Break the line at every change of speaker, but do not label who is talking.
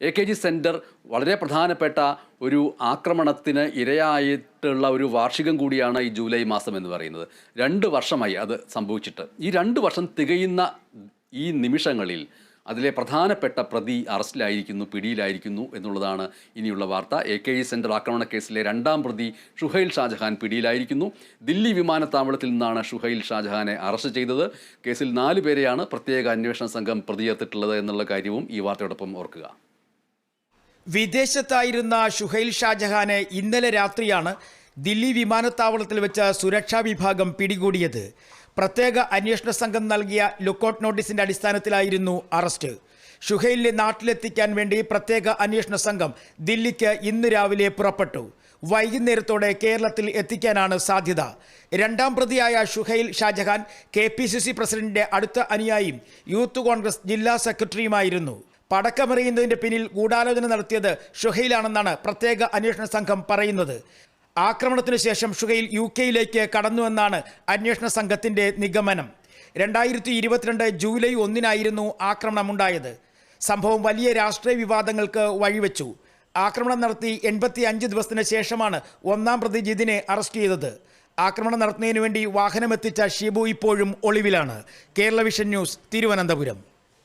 A K G centre വളരെ പ്രധാനപ്പെട്ട ഒരു ആക്രമണത്തിന് ഇരയായിട്ടുള്ള ഒരു വാർഷികം കൂടിയാണ് ഈ ജൂലൈ മാസം എന്ന് പറയുന്നത്. രണ്ട് വർഷമായി അത് സംഭവിച്ചിട്ട്. ഈ രണ്ട് വർഷം തികയുന്ന ഈ നിമിഷങ്ങളിൽ അതിലെ പ്രധാനപ്പെട്ട പ്രതി അറസ്റ്റിലായിരിക്കുന്നു പിടിയിലായിരിക്കുന്നു എന്നുള്ളതാണ് ഇനിയുള്ള വാർത്ത. എ കെ ഇ സെന്റർ ആക്രമണ കേസിലെ രണ്ടാം പ്രതി ഷുഹൈൽ ഷാജഹാൻ പിടിയിലായിരിക്കുന്നു. ദില്ലി വിമാനത്താവളത്തിൽ നിന്നാണ് ഷുഹൈൽ ഷാജഹാനെ അറസ്റ്റ് ചെയ്തത്. കേസിൽ നാല് പേരെയാണ് പ്രത്യേക അന്വേഷണ സംഘം പ്രതിയേർത്തിട്ടുള്ളത് എന്നുള്ള കാര്യവും ഈ വാർത്തയോടൊപ്പം ഓർക്കുക.
വിദേശത്തായിരുന്ന ഷുഹൈൽ ഷാജഹാനെ ഇന്നലെ രാത്രിയാണ് ദില്ലി വിമാനത്താവളത്തിൽ വെച്ച് സുരക്ഷാ വിഭാഗം പിടികൂടിയത്. പ്രത്യേക അന്വേഷണ സംഘം നൽകിയ ലുക്കൌട്ട് നോട്ടീസിന്റെ അടിസ്ഥാനത്തിലായിരുന്നു അറസ്റ്റ്. ഷുഹൈലിനെ നാട്ടിലെത്തിക്കാൻ വേണ്ടി പ്രത്യേക അന്വേഷണ സംഘം ദില്ലിക്ക് ഇന്ന് രാവിലെ പുറപ്പെട്ടു. വൈകുന്നേരത്തോടെ കേരളത്തിൽ എത്തിക്കാനാണ് സാധ്യത. രണ്ടാം പ്രതിയായ ഷുഹൈൽ ഷാജഹാൻ കെ പ്രസിഡന്റിന്റെ അടുത്ത അനുയായിയും യൂത്ത് കോൺഗ്രസ് ജില്ലാ സെക്രട്ടറിയുമായിരുന്നു. പടക്കമെറിയുന്നതിന്റെ പിന്നിൽ ഗൂഢാലോചന നടത്തിയത് ഷുഹൈലാണെന്നാണ് പ്രത്യേക അന്വേഷണ സംഘം പറയുന്നത്. ആക്രമണത്തിനു ശേഷം ഷുഹൈൽ യു കെയിലേക്ക് കടന്നുവെന്നാണ് അന്വേഷണ സംഘത്തിന്റെ നിഗമനം. രണ്ടായിരത്തി ഇരുപത്തിരണ്ട് ജൂലൈ ഒന്നിനായിരുന്നു ആക്രമണമുണ്ടായത്. സംഭവം വലിയ രാഷ്ട്രീയ വിവാദങ്ങൾക്ക് വഴിവെച്ചു. ആക്രമണം നടത്തി എൺപത്തി അഞ്ച് ദിവസത്തിന് ശേഷമാണ് ഒന്നാം പ്രതി ജിതിനെ അറസ്റ്റ് ചെയ്തത്. ആക്രമണം നടത്തുന്നതിനു വേണ്ടി വാഹനമെത്തിച്ച ഷിബു ഇപ്പോഴും ഒളിവിലാണ്. Kerala vision news Thiruvananthapuram.